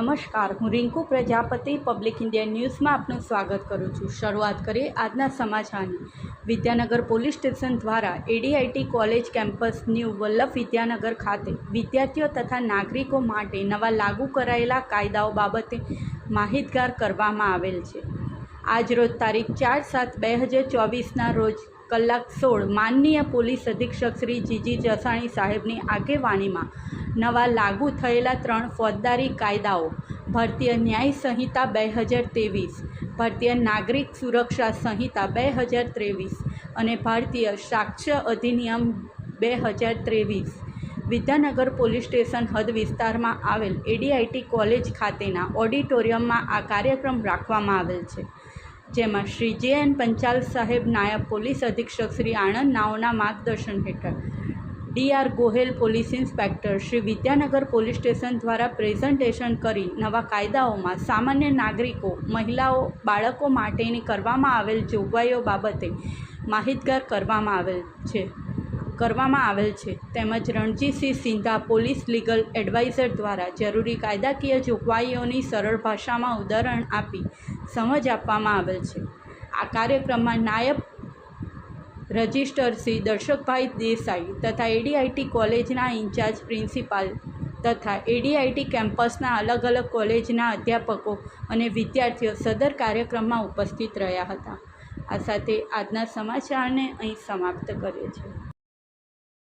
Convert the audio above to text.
નમસ્કાર, હું Rinku Prajapati public India ન્યૂઝમાં આપનું સ્વાગત કરું છું. શરૂઆત કરીએ આજના સમાચારની. વિદ્યાનગર પોલીસ સ્ટેશન દ્વારા ADIT college campus new Vallabh Vidyanagar ખાતે વિદ્યાર્થીઓ તથા નાગરિકો માટે નવા લાગુ કરાયેલા કાયદાઓ બાબતે માહિતગાર કરવામાં આવેલ છે. આજરોજ તારીખ ચાર સાત બે હજાર ચોવીસના રોજ કલાક સોળ માનનીય પોલીસ અધિક્ષક શ્રી જીજી જસાણી સાહેબની આગેવાણીમાં નવા લાગુ થયેલા ત્રણ ફોજદારી કાયદાઓ, ભારતીય ન્યાય સંહિતા બે હજાર ત્રેવીસ, ભારતીય નાગરિક સુરક્ષા સંહિતા બે હજાર ત્રેવીસ અને ભારતીય સાક્ષ્ય અધિનિયમ બે હજાર ત્રેવીસ. વિદ્યાનગર પોલીસ સ્ટેશન હદ વિસ્તારમાં આવેલ એડીઆઈટી કોલેજ ખાતેના ઓડિટોરિયમમાં આ કાર્યક્રમ રાખવામાં આવેલ છે. જેમાં શ્રી જે એન પંચાલ સાહેબ નાયબ પોલીસ અધિક્ષક શ્રી આણંદ નાઓના માર્ગદર્શન હેઠળ D R Gohel police inspector Shri Vidyanagar police station દ્વારા પ્રેઝન્ટેશન કરી નવા કાયદાઓમાં સામાન્ય નાગરિકો, મહિલાઓ, બાળકો માટેની કરવામાં આવેલ જોગવાઈઓ બાબતે માહિતગાર કરવામાં આવેલ છે. કરવામાં આવેલ છે. તેમજ Ranjitsinh Sindha police legal adviser દ્વારા જરૂરી કાયદાકીય જોગવાઈઓની સરળ ભાષામાં ઉદાહરણ આપી સમજ આપવામાં આવેલ છે. આ કાર્યક્રમમાં નાયબ રજિસ્ટર શ્રી દર્શકભાઈ દેસાઈ તથા એડીઆઈટી કોલેજના ઇન્ચાર્જ પ્રિન્સિપાલ તથા એડીઆઈટી કેમ્પસના અલગ અલગ કોલેજના અધ્યાપકો અને વિદ્યાર્થીઓ સદર કાર્યક્રમમાં ઉપસ્થિત રહ્યા હતા. આ સાથે આજના સમાચારને અહીં સમાપ્ત કરીએ છીએ.